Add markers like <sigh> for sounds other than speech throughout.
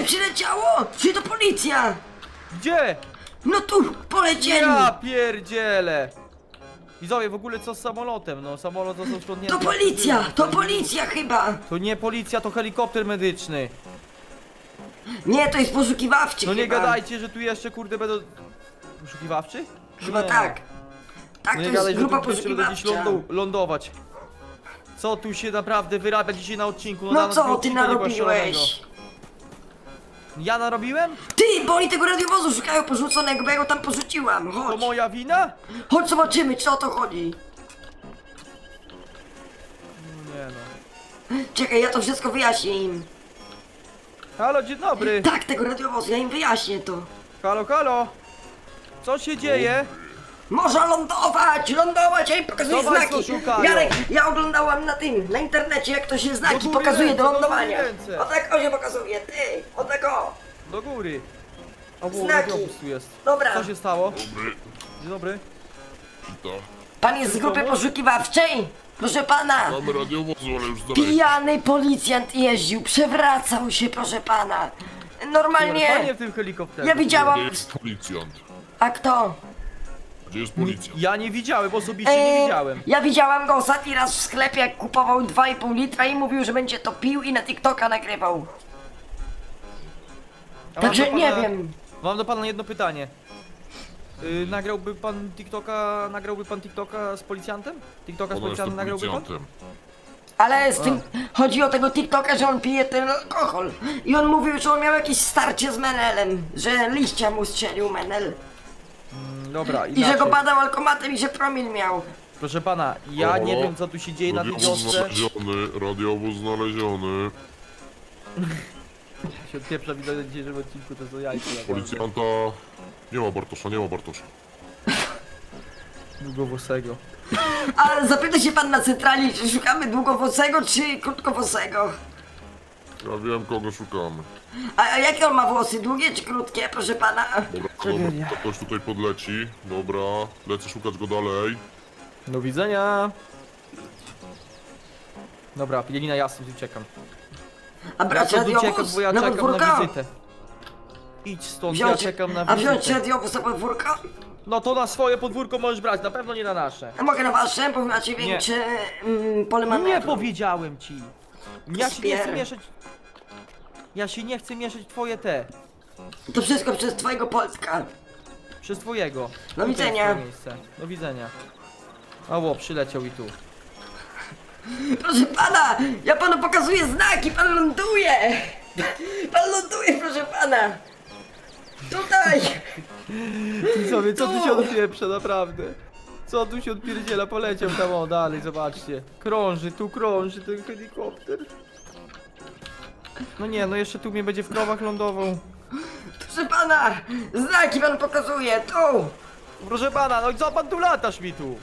Tutaj przyleciało! Czy to policja? Gdzie? No tu, polecieli! Ja pierdzielę! Widzowie, w ogóle co z samolotem? No, samolot został uszkodnięty. To policja! To policja chyba! To nie policja, to helikopter medyczny. Nie, to jest poszukiwawczy No nie chyba. gadajcie, że tu jeszcze kurde będą... Poszukiwawczy? Chyba Nie. tak. Tak, No to nie jest gadaj, że grupa jeszcze będą gdzieś poszukiwawcza. lądu, lądować. Co tu się naprawdę wyrabia dzisiaj na odcinku? No na- na co ty odcinka nie było narobiłeś? Ja narobiłem? Ty, bo oni tego radiowozu szukają porzuconego, bo ja go tam porzuciłam. To Chodź. moja wina? Chodź zobaczymy, czy o to chodzi. No nie no. Czekaj, ja to wszystko wyjaśnię im. Halo, dzień dobry. Tak, tego radiowozu, ja im wyjaśnię to. Halo, halo. Co się dzieje? Można lądować, lądować, To państwo znaki. szukają. Jarek, ja oglądałam na tym, na internecie, jak to się znaki góry pokazuje ręce, do do lądowania. ręce. O tak o się pokazuje, ty, o tak o. Do góry. O, bo Znaki. radiowóz tu jest. Dobra. Co się stało? Dobry, Dzień dobry. witam. Pan jest z grupy poszukiwawczej? Proszę pana. Mamy radiowozu, ale już. Pijany policjant jeździł, przewracał się, proszę pana. Panie Normalnie. w tym helikopterze. Ja widziałam. Jest policjant? A kto? Gdzie jest policjant? Ja nie widziałem, osobiście nie Eee, widziałem. Ja widziałam go ostatni raz w sklepie, jak kupował 2,5 litra i mówił, że będzie to pił i na TikToka nagrywał. A mam Także do nie wiem. Mam do pana jedno pytanie. Yy, nagrałby pan TikToka, nagrałby pan TikToka z policjantem? TikToka z Ona jest policjantem nagrałby pan? policjantem. Ale z tym chodzi o tego TikToka, że on pije ten alkohol. I on mówił, że on miał jakieś starcie z Menelem, że liścia mu strzelił Menel. Dobra, I że inaczej. go badał alkomatem i że promil miał. Proszę pana, ja nie wiem co tu się dzieje na tej Radiowóz wiosce. znaleziony, radiowóz znaleziony. <laughs> Się odpieprza widzę na dzisiejszym odcinku, to są naprawdę. Policjanta... Nie ma Bartosza, nie ma Bartosza. <laughs> Długowłosego. A zapyta się pan na centrali, czy szukamy długowłosego czy krótkowłosego? Ja wiem, kogo szukamy. A, a jakie on ma włosy? Długie czy krótkie, proszę pana? Dobra, dobra, ktoś tutaj podleci. Dobra, lecę szukać go dalej. Do widzenia. Dobra, Jelina, ja stąd uciekam. A Ja brać stąd uciekam, radiowóz bo ja na czekam na podwórko? wizytę. Idź stąd, Wziąć, ja czekam na a wziąć wizytę. radiowóz na podwórko? No to na swoje podwórko możesz brać, na pewno nie na nasze. A mogę na wasze, bo macie większe mm, pole Nie manewru. powiedziałem ci. Ja się nie chcę mieszać. Ja się nie chcę mieszać w twoje te. To wszystko przez twojego Polska. Przez twojego. Do Tutaj widzenia. jest twoje miejsce. Do widzenia. A ło, przyleciał i tu. Proszę pana, ja panu pokazuję znaki, pan ląduje! Pan ląduje, proszę pana! Tutaj! Widzowie, co tu się Tu. naprawdę? Co tu się odpierdziela? Poleciał tam, o, dalej, zobaczcie. Krąży, tu krąży ten helikopter. No nie, no jeszcze tu mnie będzie w krowach lądował. Proszę pana! Znaki pan pokazuje, tu! Proszę pana, no i co pan tu latasz mi tu?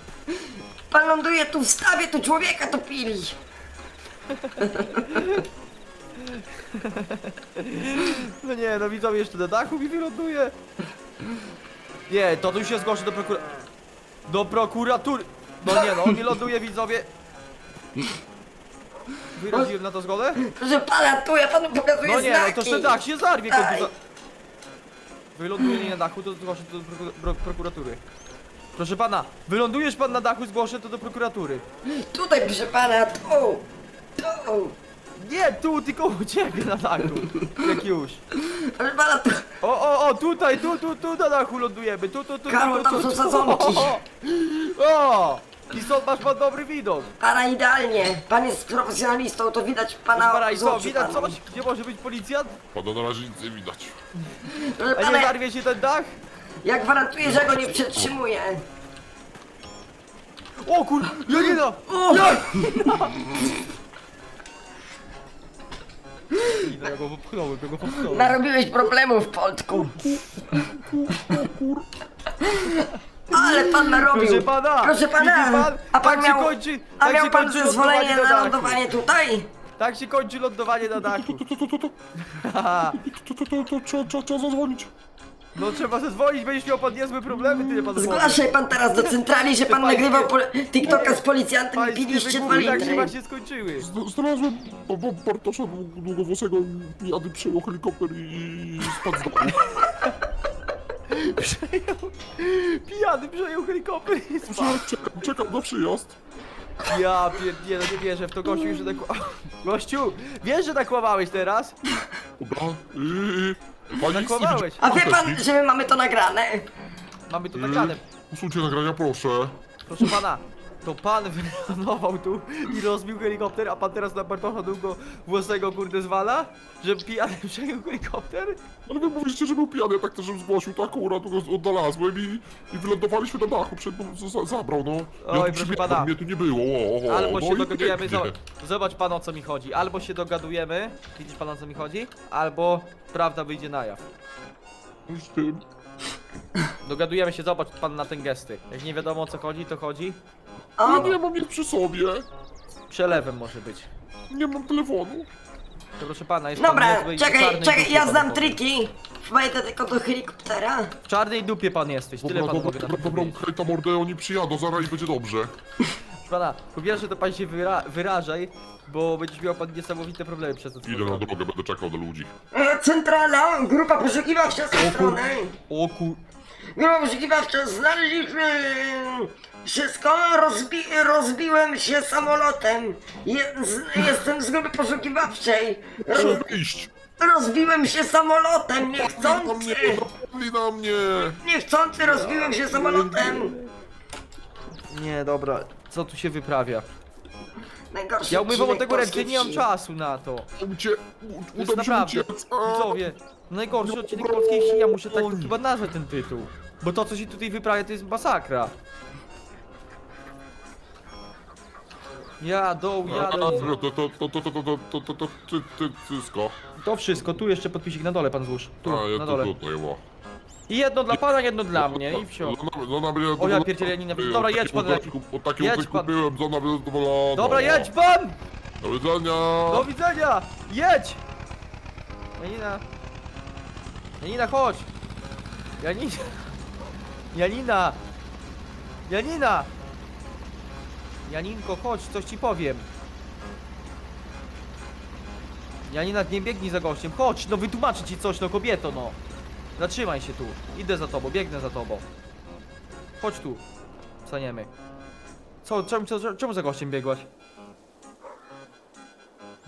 Pan ląduje tu w stawie, tu człowieka to pili! No nie, no widzowie jeszcze na dachu mi wyląduje. Nie, to tu się zgłoszę do prokura... Do prokuratury. No nie no, mi ląduje widzowie. Wyraziłem na to zgodę? Proszę pana, tu ja panu pokazuję No nie, no znaki! to ten dach się zarwie, za... Wyląduje nie na dachu, to zgłoszę to do proku- pro prokuratury. Proszę pana, wylądujesz pan na dachu, zgłoszę to do prokuratury. Tutaj, proszę pana, tu! Tu! Nie, tu, tylko u ciebie na dachu. Jak już. Pana! O, o, o, tutaj, tu, tu, tu na dachu lądujemy. Tu, tu, tu, Karol, tu, tam tu, są tu. sadzonki. O, o, i stąd masz pan dobry widok. Pana idealnie! Pan jest profesjonalistą, to widać pana pana, i z co, widać coś? Gdzie może być policjant? Pada na razie nic nie widać. A nie pana, zarwie się ten dach? ja gwarantuję, że go nie przetrzymuję! O kur... Janina! O! Janina! <laughs> Ja go popchnąłem, ja go popchnąłem. Narobiłeś problemów, Poltku! Ale pan narobił! Proszę pana, Proszę pana! widzi pan? A pan Tak się miał, kończy- a tak miał się pan kończy zezwolenie lądowanie na na dachu. lądowanie tutaj? Tak się kończy lądowanie na dachu. To, to, to, to, trzeba, trzeba, trzeba zadzwonić. No trzeba zadzwonić, będziesz miał pan niezłe problemy, tyle pan dzwoni. Zgłaszaj pan teraz do centrali, że pan Pańskie- nagrywał TikToka z policjantem i Pańskie piliście dwa wygłupy tak się litry. właśnie skończyły. Z- Znalazłem Bo- Bo- Bartosza Dług- Długowłosego i pijany przejął helikopter i spadł z domu. <laughs> Przejął, pijany przejął helikopter i spadł. Czekam, czekam na przyjazd. Ja pierdolę, no nie wierzę w to, gościu, że tak... <laughs> Gościu, wiesz, że tak kłamałeś teraz? Dobra. Pani nic nie Nakłamałeś. widziała A wie pan, że my mamy to nagrane? Mamy to Yy, nagrane. Usuńcie nagrania, proszę. Proszę pana, to pan <laughs> wylądował tu i rozbił helikopter, a pan teraz na Bartosza długo włosego kurde zwala? Że pijany <laughs> przejął helikopter? Ale wy mówiliście, że był pijany, ja tak też żebym zgłosił, tak akurat go odnalazłem i, i wylądowaliśmy na dachu, przed, za, zabrał, no. Ja Oj, tu proszę przybiegłem, pana. Mnie tu nie było, o, o, Albo no się i dogadujemy, pięknie. zobacz, zobacz pan o co mi chodzi. Albo się dogadujemy, widzisz pan o co mi chodzi? Albo prawda wyjdzie na jaw. Z tym. Dogadujemy się, zobacz pan na ten gesty. Jak nie wiadomo o co chodzi, to chodzi. Ja O, nie mam nic przy sobie. Przelewem może być. Nie mam telefonu. To proszę pana, jest pan dobra, niezły i w czekaj, czarnej czekaj, dupie ja pan znam triki. Wejdę tylko do helikoptera. W czarnej dupie pan jesteś, tyle Dobra, pan dobra, mogę na dobra, to dobra, powiedzieć. hej, ta mordę, oni przyjadą, zaraz i będzie dobrze. Proszę pana, po pierwsze to pan się wyra wyrażaj, bo będziesz miał pan niesamowite problemy przez to. co Idę pan na robi. drogę, będę czekał na ludzi. E, Centrala, grupa poszukiwawcza z tej strony. O kur... Grupa poszukiwawcza, znaleźliśmy wszystko, rozbi rozbiłem się samolotem. Je jestem z grupy poszukiwawczej. Ro Muszę wyjść. rozbiłem się samolotem, Na mnie, niechcący. napadli na mnie. Niechcący rozbiłem się samolotem. Nie, dobra, co tu się wyprawia? Najgorszy Ja umywam od odcinek tego ręce, polskiej nie mam wsi. czasu na to. Ucie, To jest uda mi się naprawdę, uciec. A, widzowie, najgorszy odcinek polskiej wsi, ja muszę tak chyba nazwać ten tytuł. Bo to, co się tutaj wyprawia, to jest masakra. Jadą, a, jadą. To, to, to, to, to, to, to, to, to, to, ty, ty, wszystko. To wszystko, tu jeszcze podpisik na dole pan złóż. Tu, A, ja na to dole. tutaj, o. I jedno dla pana, jedno dla mnie i wsio. Zona, zona będzie O, ja pierdzielę, ja nienawidzę. Dobra, jedź pan lepiej. Od takiego Jedź coś pan. kupiłem, zona będzie zadowolona. Dobra, jedź pan! Do widzenia. Do widzenia! Jedź! Janina! Janina, chodź! Janina! Janina! Janina! Janinko, chodź, coś ci powiem. Janina, nie biegnij za gościem, chodź, no wytłumaczę ci coś, no kobieto, no. Zatrzymaj się tu. Idę za tobą, biegnę za tobą. Chodź tu. Staniemy. Co, czemu, czemu, czemu za gościem biegłaś?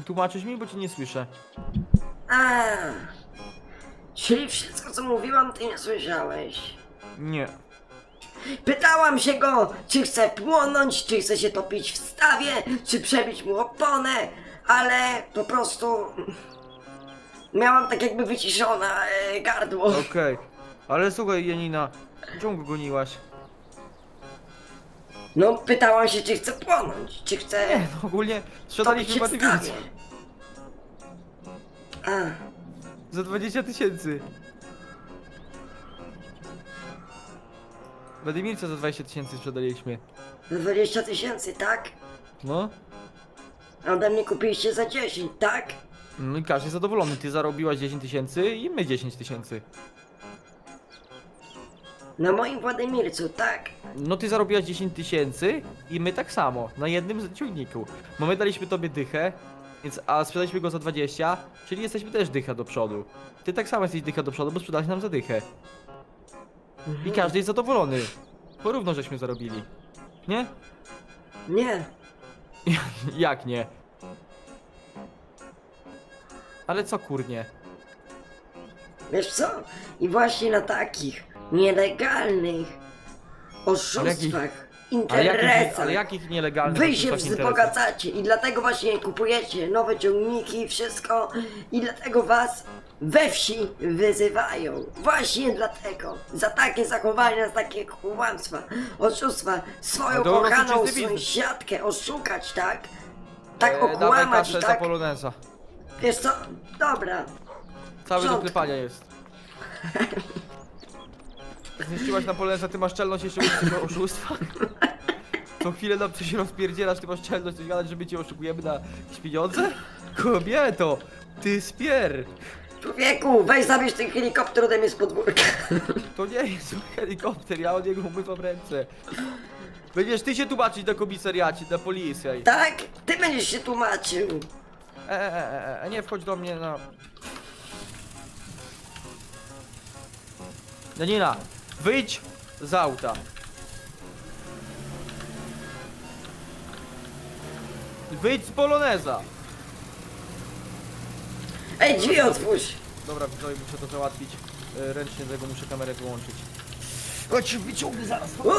Tłumaczysz mi, bo cię nie słyszę. A, czyli wszystko co mówiłam ty nie słyszałeś. Nie. Pytałam się go, czy chce płonąć, czy chce się topić w stawie, czy przebić mu oponę, ale po prostu miałam tak jakby wyciszona e, gardło. Okej. Ale słuchaj, Janina, czemu go goniłaś? No pytałam się, czy chce płonąć, czy chce Nie, no ogólnie topić sprzedaliśmy się w Batywilca stawie. A, za 20 tysięcy. Wadimirca za 20 tysięcy sprzedaliśmy. za 20 tysięcy, tak? No. A ode mnie kupiliście za 10, tak? No i każdy zadowolony. Ty zarobiłaś 10 tysięcy i my 10 tysięcy. Na moim Władimircu, tak? No ty zarobiłaś 10 tysięcy i my tak samo, na jednym ciągniku. Bo my daliśmy tobie dychę, więc, a sprzedaliśmy go za 20, czyli jesteśmy też dycha do przodu. Ty tak samo jesteś dycha do przodu, bo sprzedałeś nam za dychę. I każdy jest zadowolony. Porówno żeśmy zarobili. Nie? Nie. <laughs> Jak nie? Ale co kurnie? Wiesz co? I właśnie na takich nielegalnych oszustwach, Ale jakich, interesach ale jakich nielegalnych wy się interesów? wzbogacacie i dlatego właśnie kupujecie nowe ciągniki i wszystko i dlatego was we wsi wyzywają. Właśnie dlatego. Za takie zachowania, za takie kłamstwa, oszustwa, swoją No to kochaną biznes. sąsiadkę oszukać, tak? Tak E, dawaj okłamać, kasę za tak? poloneza. Wiesz co? Dobra. Cały do klepania jest. <laughs> Zniszczyłaś na poloneza, ty masz czelność jeszcze uczyć o oszustwach? Co chwilę nam coś rozpierdzielasz, ty masz czelność coś gadać, że my cię oszukujemy na jakieś pieniądze? Kobieto, ty spier! Człowieku, weź zabierz ten helikopter ode mnie z podwórka. To nie jest helikopter, ja od niego umywam ręce. Będziesz ty się tłumaczyć na komisariacie, na policji. E, Tak? Ty będziesz się tłumaczył. e, e, e, nie wchodź do mnie na... Janina, wyjdź z auta. Wyjdź z poloneza. Ej, drzwi otwórz. Dobra, widzowie, muszę to załatwić. E, Ręcznie tego muszę kamerę wyłączyć. Chodź, wyciągnę zaraz. O!